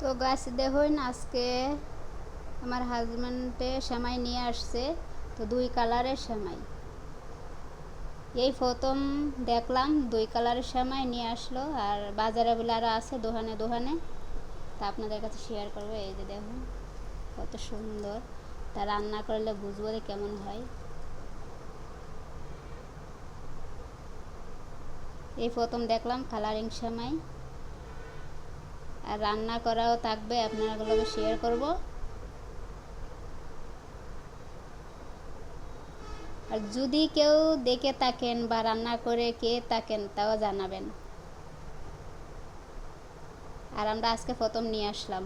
তো গাছ দেখুন আজকে আমার হাজব্যান্ডে সেমাই নিয়ে আসছে, তো দুই কালারের সেমাই। এই প্রথম দেখলাম দুই কালারের সেমাই নিয়ে আসলো, আর বাজারে বলে আরও আছে দোকানে দোকানে, তা আপনাদের কাছে শেয়ার করব। এই যে দেখুন কত সুন্দর। তা রান্না করলে বুঝব যে কেমন হয়। এই প্রথম দেখলাম কালারিং সেমাই। আর রান্না করাও থাকবে, আপনারাগুলোকে শেয়ার করব। আর যদি কেউ দেখে থাকেন বা রান্না করে কে থাকেন, তাও জানাবেন। আর আমরা আজকে প্রথম নিয়ে আসলাম।